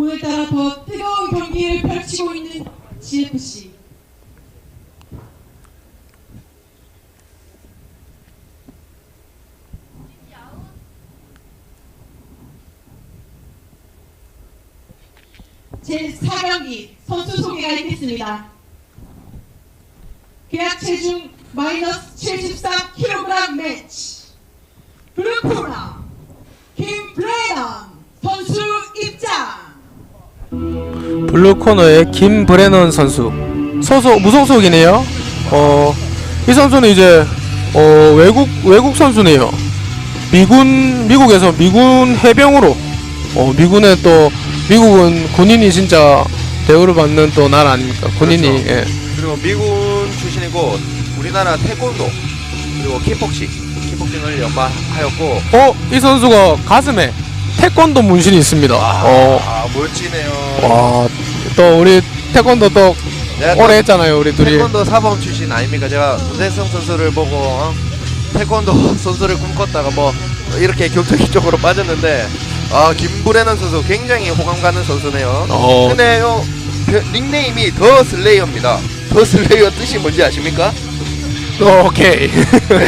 오늘따라 더 뜨거운 경기를 펼치고 있는 GFC. 제4경기 선수 소개가 있겠습니다. 계약 체중 마이너스 73kg 매치 블루코너 김브레넌 선수 입장 블루 코너의 김브레넌 선수 소속 무소속이네요. 어, 이 선수는 이제 어, 외국 외국 선수네요. 미군 미국에서 미군 해병으로 어, 미군에 또 미국은 군인이 진짜 대우를 받는 또 나라 아닙니까? 군인이 그렇죠. 예. 그리고 미군 출신이고 우리나라 태권도 그리고 킥복싱 킥복싱을 연마하였고 어, 이 선수가 가슴에 태권도 문신이 있습니다. 어, 아 멋지네요. 와, 또 우리 태권도 또 내가 또 오래 했잖아요, 우리 둘이. 태권도 사범 출신 아닙니까? 제가 문대성 선수를 보고 어? 태권도 선수를 꿈꿨다가 뭐 이렇게 격투기 쪽으로 빠졌는데 아 김브레넌 선수 굉장히 호감 가는 선수네요. 어, 근데요 그 닉네임이 더 슬레이어입니다. 더 슬레이어 뜻이 뭔지 아십니까? 어, 오케이.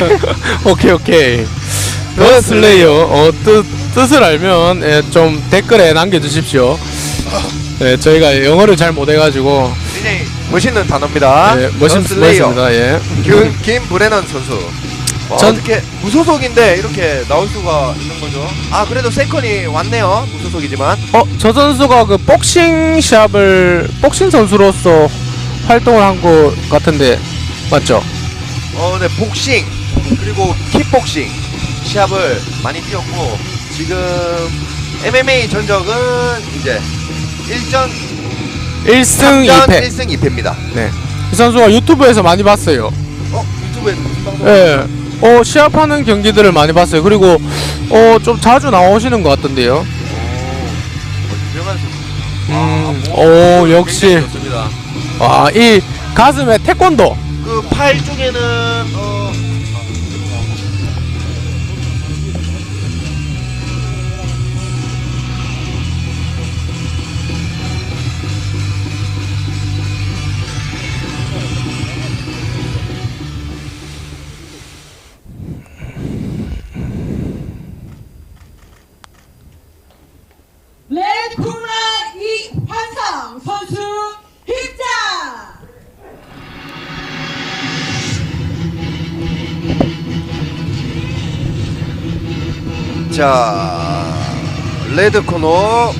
오케이, 오케이. 더 슬레이어, 어, 뜻, 뜻을 알면, 예, 좀 댓글에 남겨주십시오. 예, 저희가 영어를 잘 못해가지고, 굉장히 멋있는 단어입니다. 예, 멋있, 더 슬레이어. 멋있습니다, 예. 김, 김 브레넌 선수. 와, 전- 어떻게 무소속인데 이렇게 나올 수가 있는 거죠? 아 그래도 세컨이 왔네요. 무소속이지만. 어, 저 선수가 그 복싱 샵을, 복싱 선수로서 활동을 한 것 같은데, 맞죠? 어, 네, 복싱 그리고 킥복싱 시합을 많이 뛰었고 지금 MMA 전적은 이제 1전 1승 3전 2패. 1승 2패입니다. 네. 이 선수가 유튜브에서 많이 봤어요. 어, 유튜브에 무슨 방송? 예. 어, 시합하는 경기들을 많이 봤어요. 그리고, 어, 좀 자주 나오시는 것 같던데요. 어, 유명한 선수. 음, 아, 오, 굉장히 역시. 좋습니다. 와, 이 가슴에 태권도. 그 팔 쪽에는 어 자, 레드 코너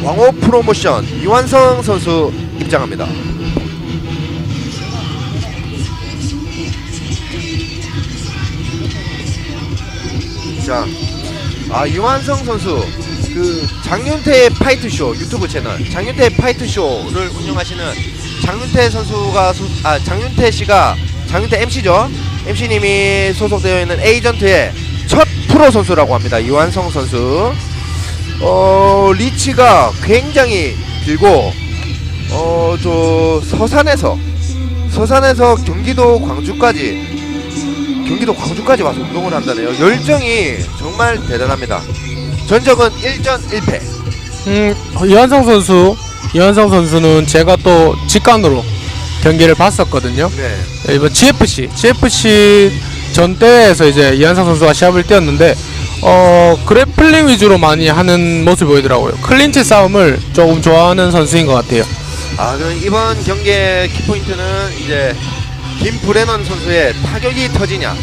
왕호 프로모션 이완성 선수 입장합니다. 자, 아 이완성 선수 그 장윤태 파이트 쇼 유튜브 채널 장윤태 파이트 쇼를 운영하시는 장윤태 선수가 소, 아 장윤태 씨가 장윤태 MC죠. MC님이 소속되어 있는 에이전트의 첫 프로 선수라고 합니다. 이완성 선수. 어 리치가 굉장히 길고 어 저 서산에서 서산에서 경기도 광주까지 경기도 광주까지 와서 운동을 한다네요. 열정이 정말 대단합니다. 전적은 1전 1패. 음, 이현성 선수. 이현성 선수는 제가 또 직관으로 경기를 봤었거든요. 네. 이번 GFC, GFC 전 대회에서 이제 이현성 선수가 시합을 뛰었는데, 어, 그래플링 위주로 많이 하는 모습이 보이더라고요. 클린치 싸움을 조금 좋아하는 선수인 것 같아요. 아, 그럼 이번 경기의 키포인트는 이제 김브레넌 선수의 타격이 터지냐,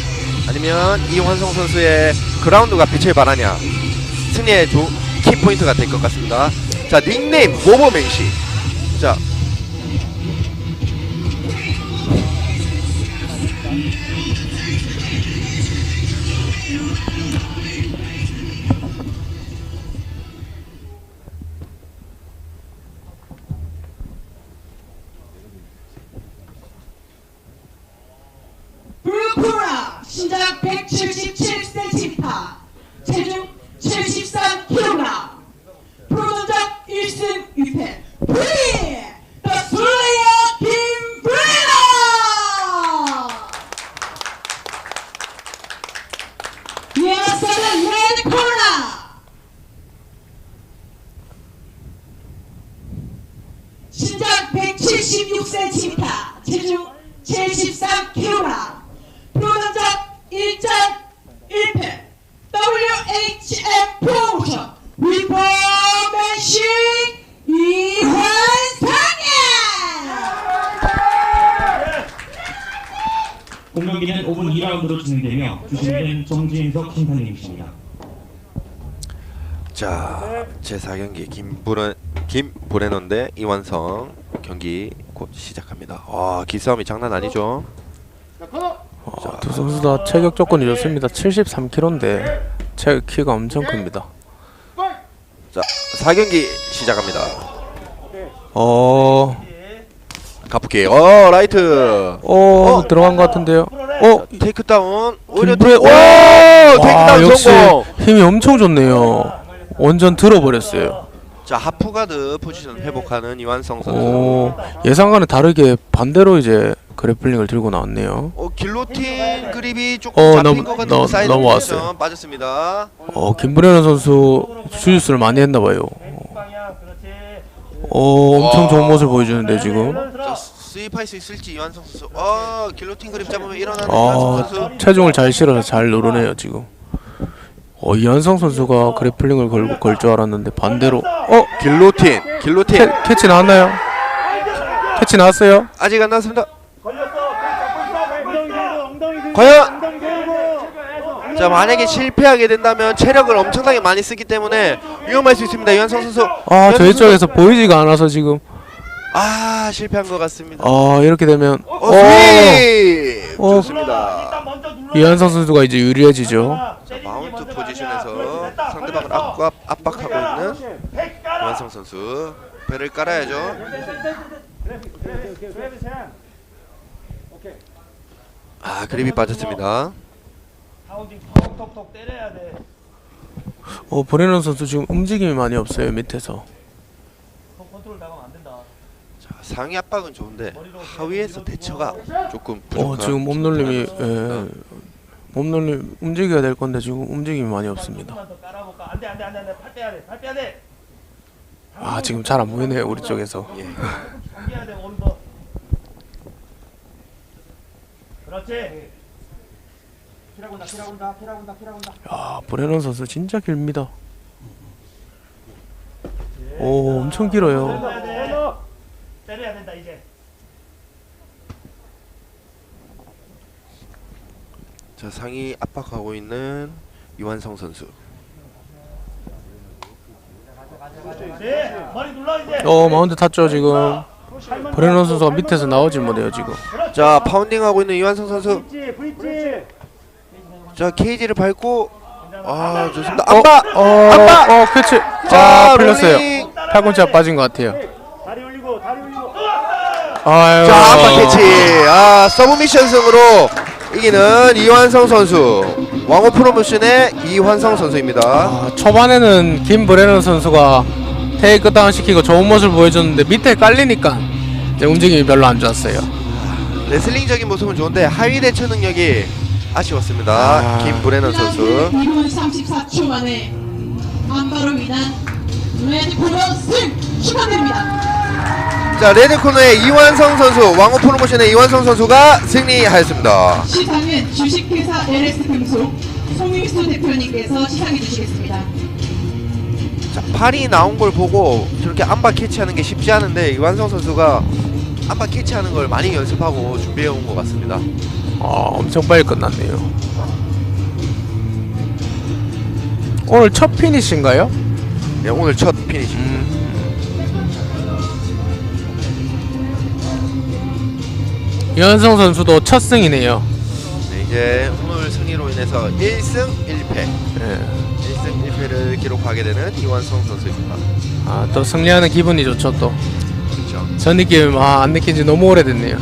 아니면 이환성 선수의 그라운드가 빛을 발하냐, 승리의 조, 키포인트가 될 것 같습니다. 자, 닉네임 모버맨시. 자, 신장 177cm 체중 73kg 프로전적 1승 2패 브리! 더 슬레이어 김브레너 이어서는 레드코너 신장 176cm, 체중 73kg, 프로전적 1전 1패, WHM 프로모션, 리포맨싱 이환상현! 공격기는 5분 2라운드로 진행되며 주심은 정진석 심판님이십니다. 자, 제4경기 김브레 김브레논 대 이완성 경기 곧 시작합니다. 와, 기싸움이 장난 아니죠? 어, 두 선수 다 체격 조건이 좋습니다. 73kg인데 체격 키가 엄청 큽니다. 자, 4경기 시작합니다. 어, 가프키. 어, 라이트. 어, 어? 들어간 것 같은데요. 어, 테이크다운. 오히려 김브레, 오! 와, 테이크다운 역시 성공. 힘이 엄청 좋네요. 완전 들어버렸어요. 자, 하프가드 포지션 회복하는 이완성 선수. 오, 예상과는 다르게 반대로 이제 그래플링을 들고 나왔네요. 어, 길로틴 그립이 조금 어, 잡힌 넘- 것 같은데 넘- 사이드 넘어왔어요. 포지션 빠졌습니다. 어, 김브레는 선수 주짓수를 많이 했나봐요. 어, 엄청 좋은 모습을 보여주는데 지금. 자, 스윕할 수 있을지 이완성 선수. 어, 길로틴 그립 잡으면 일어나는 이완성 아, 선수. 체중을 잘 실어서 잘 누르네요 지금. 어, 이한성 선수가 그래플링을 걸 걸 줄 알았는데 반대로. 어, 길로틴. 길로틴. 캐, 캐치 나왔나요? 캐치 나왔어요? 아직 안 나왔습니다. 과연 자 만약에 실패하게 된다면 체력을 엄청나게 많이 쓰기 때문에 위험할 수 있습니다 이완성 선수 아, 저희 선수. 쪽에서 보이지가 않아서 지금. 아 실패한 것 같습니다 아, 이렇게 되면 어, 어! 어. 좋습니다 이한성 선수가 이제 유리해지죠. 자 마운트 포지션에서 상대방을 압박, 압박하고 있는 이완성 선수 배를 깔아야죠 아 그립이 빠졌습니다 때려야 돼. 어, 보내는 선수 지금 움직임이 많이 없어요 밑에서. 컨트롤 나가면 안 된다. 자, 상위 압박은 좋은데 하위에서 대처가 조금 어, 부족한 지금 몸놀림이 선수입니다. 예, 몸놀림 움직여야 될 건데 지금 움직임이 많이 없습니다. 조금만 더 깔아볼까? 안 돼 안 돼 안 돼 안 돼 팔 빼야 돼. 팔 빼야 돼. 아, 지금 잘 안 보이네요 우리 쪽에서. 예. 당겨야 돼 오른손. 그렇지. 피라곤다 피라곤다 피라곤다 피라곤다. 야, 보내는 선수 진짜 깁니다. 오, 엄청 길어요. 때려야 돼. 때려야 된다 이제. 자 상위 압박하고 있는 이완성 선수. 네. 머리 눌러 이제. 어, 마운트 탔죠 지금. 보내는 선수가 밑에서 나오질 못해요 지금. 자 파운딩하고 있는 이완성 선수. 자 케이지를 밟고 아 좋습니다. 어, 안바. 어, 안바. 어, 캐치. 자 아, 풀렸어요. 롤링. 팔꿈치가 빠진 것 같아요. 다리 올리고 다리 올리고. 아유. 자 안바 캐치. 아 서브미션 승으로 이기는 이완성 선수. 왕호 프로모션의 이환성 선수입니다. 아, 초반에는 김브레넌 선수가 테이크다운 시키고 좋은 모습을 보여줬는데 밑에 깔리니까 이 제 움직임이 별로 안 좋았어요. 레슬링적인 모습은 좋은데 하위 대처 능력이 아쉬웠습니다. 아. 김브레넌 선수. 2분 34초 만에 안바로 인한 레드 코너 승 축하드립니다. 자 레드 코너의 이완성 선수, 왕호 프로모션의 이완성 선수가 승리하였습니다. 시상은 주식회사 LS 금속 송윤수 대표님께서 시상해 주시겠습니다. 자, 팔이 나온 걸 보고 저렇게 안바 캐치하는 게 쉽지 않은데 이완성 선수가 안바 캐치하는 걸 많이 연습하고 준비해 온 것 같습니다. 아, 엄청 빨리 끝났네요. 오늘 첫 피니시인가요? 네, 오늘 첫 피니시. 이현성 선수도 첫 승이네요. 네, 이제 오늘 승리로 인해서 1승 1패, 예. 1승 1패를 기록하게 되는 이완성 선수입니다. 아, 또 승리하는 기분이 좋죠 또. 저 느낌 아, 안 느낀 지 너무 오래됐네요.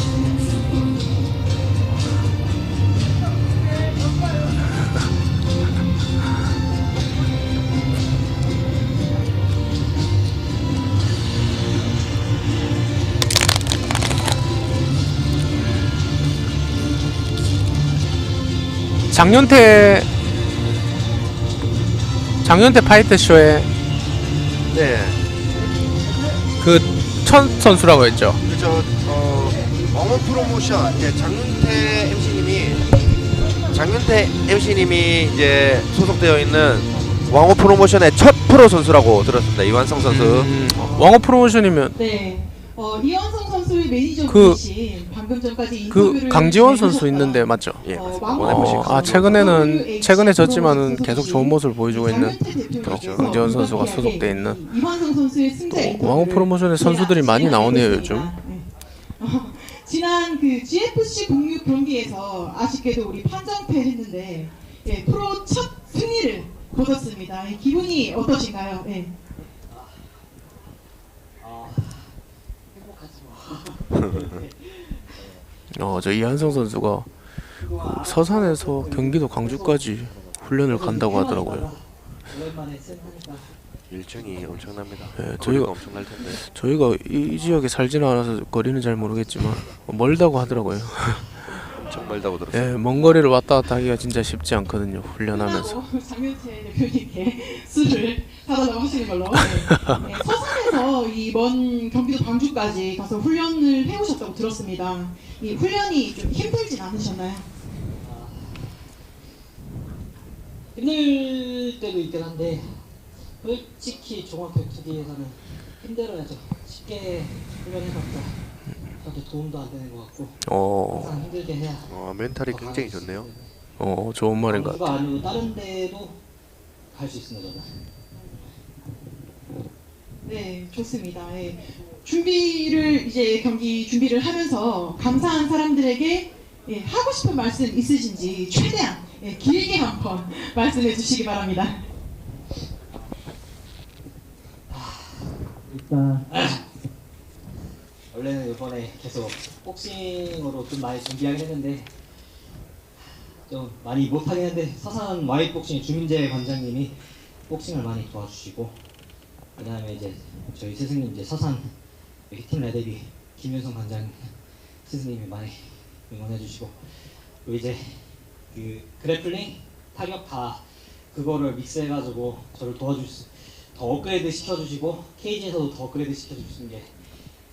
장윤태 장윤태 파이트 쇼에 네. 그첫 선수라고 했죠. 그죠. 어 왕호 프로모션. 이제 장윤태 MC님이 장윤태 MC님이 이제 소속되어 있는 왕호 프로모션의 첫 프로 선수라고 들었습니다. 이완성 선수. 음, 왕호 프로모션이면. 네. 어, 매니저 그- 분이신 방금 전까지 그 강지원 선수 있는데 맞죠? 예 어, 어, 아 최근에는 최근에 졌지만은 계속 좋은 모습을 보여주고 있는 그렇죠. 강지원 선수가 소속돼 있는 왕호 프로모션의 선수들이 많이 나오네요 요즘. 네. 어, 지난 그 GFC 06 경기에서 아쉽게도 우리 판정패 했는데 예, 프로 첫 승리를 거뒀습니다. 예, 기분이 어떠신가요? 예. 어, 저 이한성 선수가 서산에서 경기도 광주까지 훈련을 간다고 하더라고요. 일정이 엄청납니다 예, 거리가 저희가- 엄청날 텐데 저희가 이, 이 지역에 살지는 않아서 거리는 잘 모르겠지만 멀다고 하더라고요. 정말 다고 들었어요 예, 먼 거리를 왔다 갔다 하기가 진짜 쉽지 않거든요. 훈련하면서. 끝나고 장윤태 대표님께 술을 사달라고 하시는 걸로. 네. 네, 서산에서 이 먼 경기도 광주까지 가서 훈련을 해오셨다고 들었습니다. 이 훈련이 좀 힘들진 않으셨나요? 힘들 때도 있긴 한데 솔직히 종합격 투기에서는 힘들어야죠. 쉽게 훈련해봤자 저한테 도움도 안 되는 것 같고 어, 항상 힘들게 해야 어, 멘탈이 굉장히 좋네요 어, 좋은 말인 것 같아요. 광주가 아니고 다른 데도 갈 수 있습니다. 저는. 네, 좋습니다. 예. 준비를 이제 경기 준비를 하면서 감사한 사람들에게 예, 하고 싶은 말씀 있으신지 최대한 예, 길게 한번 말씀해 주시기 바랍니다. 일단 원래는 이번에 계속 복싱으로 좀 많이 준비하긴 했는데 좀 많이 못하긴 했는데 서산 와이 복싱 주민재 관장님이 복싱을 많이 도와주시고 그 다음에 이제 저희 스승님 이제 서산 팀 레데비 김윤성 관장 스승님이 많이 응원해주시고 그리고 이제 그 그래플링 타격 다 그거를 믹스해가지고 저를 도와줄 수, 더 업그레이드 시켜주시고 케이지에서도 더 업그레이드 시켜주신 게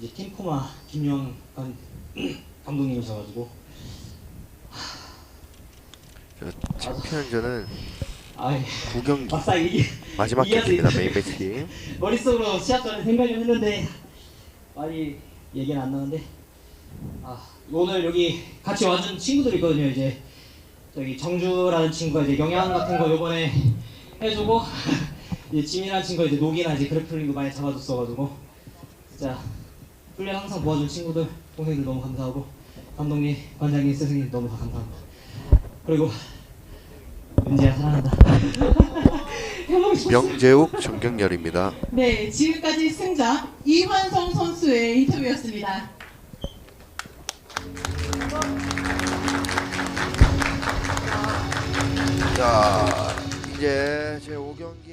이제 팀코마 김영 관, 감독님이셔가지고. 저 챔피언전은 아이 9경기 막상 이게 마지막. 경기입니다 메인 배치 머릿속으로 시합 전에 생각을 했는데 많이 얘기는 안 나는데. 아 오늘 여기 같이 와준 친구들 있거든요 이제. 저기 정주라는 친구가 이제 영양 같은 거 요번에 해주고 이제 지민이라는 친구가 이제 녹이나 이제 그래플링도 많이 잡아줬어가지고. 진짜 훈련 항상 도와준 친구들 동생들 너무 감사하고 감독님 관장님 스승님 너무 다 감사합니다 그리고 은지야 사랑한다 명재욱 정경열입니다. 네, 지금까지 승자 이환성 선수의 인터뷰였습니다. 자 이제 제 5경기